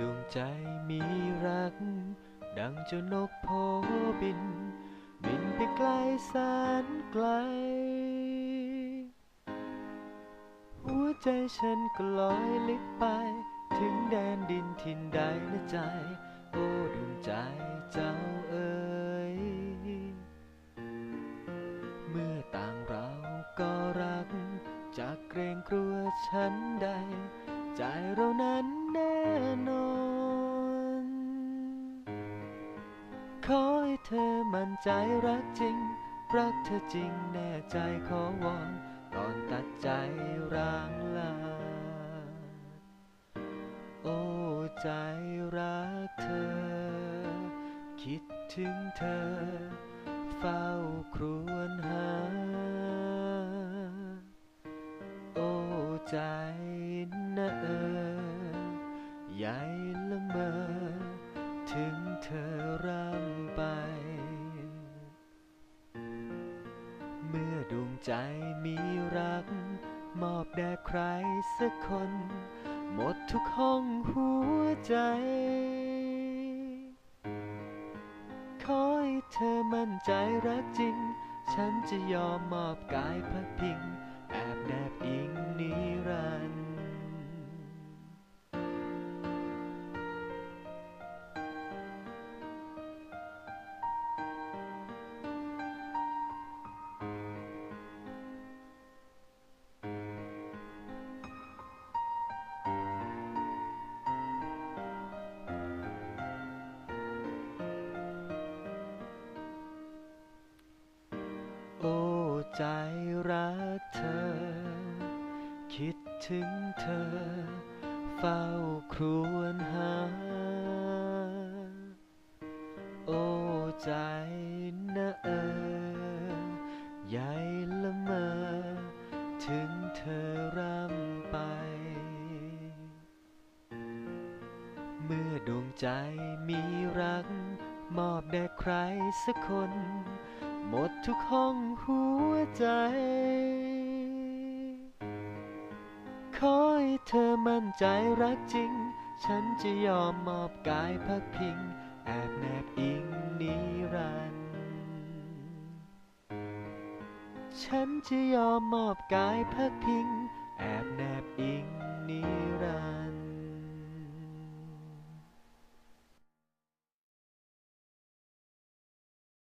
ดวงใจมีรัก ดังเจ้านกโพบิน บินไปไกลแสนไกล หัวใจฉันก็ลอยลิบไป ถึงแดนดินทินใดนะใจ โอ้ดวงใจเจ้าเอ๋ยเมื่อต่างเราก็รัก จากเกรงกลัวฉันใด ใจเรานั้น แน่นอน ขอให้เธอมั่นใจรักจริง รักเธอจริงแน่ใจขอวอนก่อนตัดใจร้างลา โอ้ใจรักเธอ คิดถึงเธอ เฝ้าครวญหา โอ้ใจนะเออ ใหญ่ละเมอถึงเธอร่ำไป เมื่อดวงใจมีรัก มอบแด่ใครสักคน หมดทุกห้องหัวใจ ขอให้เธอมั่นใจรักจริง ฉันจะยอมมอบกายพักพิง ใจรักเธอ คิดถึงเธอ เฝ้าครวญหา โอ้ใจนะเออใหญ่ละเมอ ถึงเธอร่ำไป เมื่อดวงใจมีรัก มอบแด่ใครสักคน หมดทุกห้องหัวใจ ขอให้เธอมั่นใจรักจริง ฉันจะยอมมอบกายพักพิง แอบแนบอิงนิรันดร์ฉันจะยอมมอบกายพักพิง แอบแนบ